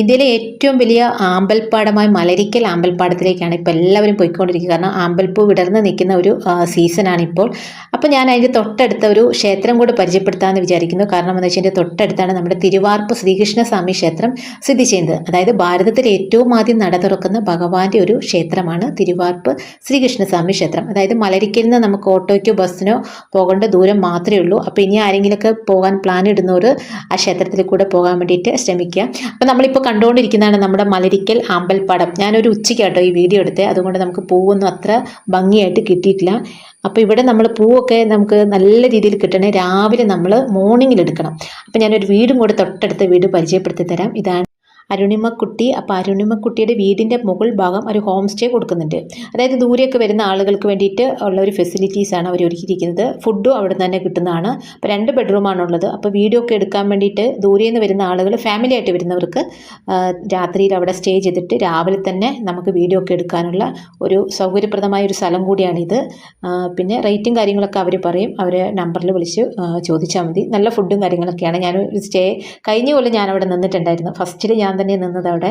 ഇന്ത്യയിലെ ഏറ്റവും വലിയ ആമ്പൽപ്പാടമായ മലരിക്കൽ ആമ്പൽപ്പാടത്തിലേക്കാണ് ഇപ്പോൾ എല്ലാവരും പോയിക്കൊണ്ടിരിക്കുക. കാരണം ആമ്പൽപ്പൂ വിടർന്ന് നിൽക്കുന്ന ഒരു സീസണാണ് ഇപ്പോൾ അപ്പോൾ ഞാൻ അതിന്റെ തൊട്ടടുത്ത ഒരു ക്ഷേത്രം കൂടെ പരിചയപ്പെടുത്താമെന്ന് വിചാരിക്കുന്നു. കാരണം എന്ന് വെച്ചാൽ തൊട്ടടുത്താണ് നമ്മുടെ തിരുവാർപ്പ് ശ്രീകൃഷ്ണസ്വാമി ക്ഷേത്രം സ്ഥിതി ചെയ്യുന്നത്. അതായത് ഭാരതത്തിൽ ഏറ്റവും ആദ്യം നട തുറക്കുന്ന ഭഗവാന്റെ ഒരു ക്ഷേത്രമാണ് തിരുവാർപ്പ് ശ്രീകൃഷ്ണസ്വാമി ക്ഷേത്രം. അതായത് മലരിക്കലിൽ നിന്ന് നമുക്ക് ഓട്ടോയ്ക്കോ ബസ്സിനോ പോകേണ്ട ദൂരം മാത്രമേ ഉള്ളൂ. അപ്പോൾ ഇനി ആരെങ്കിലുമൊക്കെ പോകാൻ പ്ലാൻ ഇടുന്നവർ ആ ക്ഷേത്രത്തിൽ കൂടെ പോകാൻ വേണ്ടിയിട്ട് ശ്രമിക്കുക. അപ്പോൾ നമ്മളിപ്പോൾ കണ്ടുകൊണ്ടിരിക്കുന്നതാണ് നമ്മുടെ മലരിക്കൽ അമ്പൽപ്പടം ഞാനൊരു ഉച്ചയ്ക്കാട്ടോ ഈ വീഡിയോ എടുത്തത് അതുകൊണ്ട് നമുക്ക് പൂവൊന്നും അത്ര ഭംഗിയായിട്ട് കിട്ടിയിട്ടില്ല. അപ്പോൾ ഇവിടെ നമ്മൾ പൂവൊക്കെ നമുക്ക് നല്ല രീതിയിൽ കിട്ടണേ രാവിലെ നമ്മൾ മോർണിംഗിൽ എടുക്കണം. അപ്പോൾ ഞാനൊരു വീടും കൂടെ തൊട്ടടുത്ത വീട് പരിചയപ്പെടുത്തി തരാം. ഇതാണ് അരുണിമക്കുട്ടി അപ്പോൾ അരുണിമക്കുട്ടിയുടെ വീടിന്റെ മുകൾ ഭാഗം ഒരു ഹോം സ്റ്റേ കൊടുക്കുന്നുണ്ട്. അതായത് ദൂരെയൊക്കെ വരുന്ന ആളുകൾക്ക് വേണ്ടിയിട്ട് ഉള്ള ഒരു ഫെസിലിറ്റീസാണ് അവർ ഒരുക്കിയിരിക്കുന്നത്. ഫുഡും അവിടെ തന്നെ കിട്ടുന്നതാണ്. അപ്പോൾ രണ്ട് ബെഡ്റൂമാണുള്ളത് അപ്പോൾ വീഡിയോ ഒക്കെ എടുക്കാൻ വേണ്ടിയിട്ട് ദൂരെ നിന്ന് വരുന്ന ആളുകൾ ഫാമിലി ആയിട്ട് വരുന്നവർക്ക് രാത്രിയിൽ അവിടെ സ്റ്റേ ചെയ്തിട്ട് രാവിലെ തന്നെ നമുക്ക് വീഡിയോ ഒക്കെ എടുക്കാനുള്ള ഒരു സൗകര്യപ്രദമായ ഒരു സ്ഥലം കൂടിയാണിത്. പിന്നെ റേറ്റും കാര്യങ്ങളൊക്കെ അവർ പറയും. അവരെ നമ്പറിൽ വിളിച്ച് ചോദിച്ചാൽ മതി. നല്ല ഫുഡും കാര്യങ്ങളൊക്കെയാണ്. ഞാൻ സ്റ്റേ കഴിഞ്ഞ കൊല്ലം ഞാൻ അവിടെ നിന്നിട്ടുണ്ടായിരുന്നു ഫസ്റ്റിൽ ഞാൻ തന്നെ നിന്നത് അവിടെ.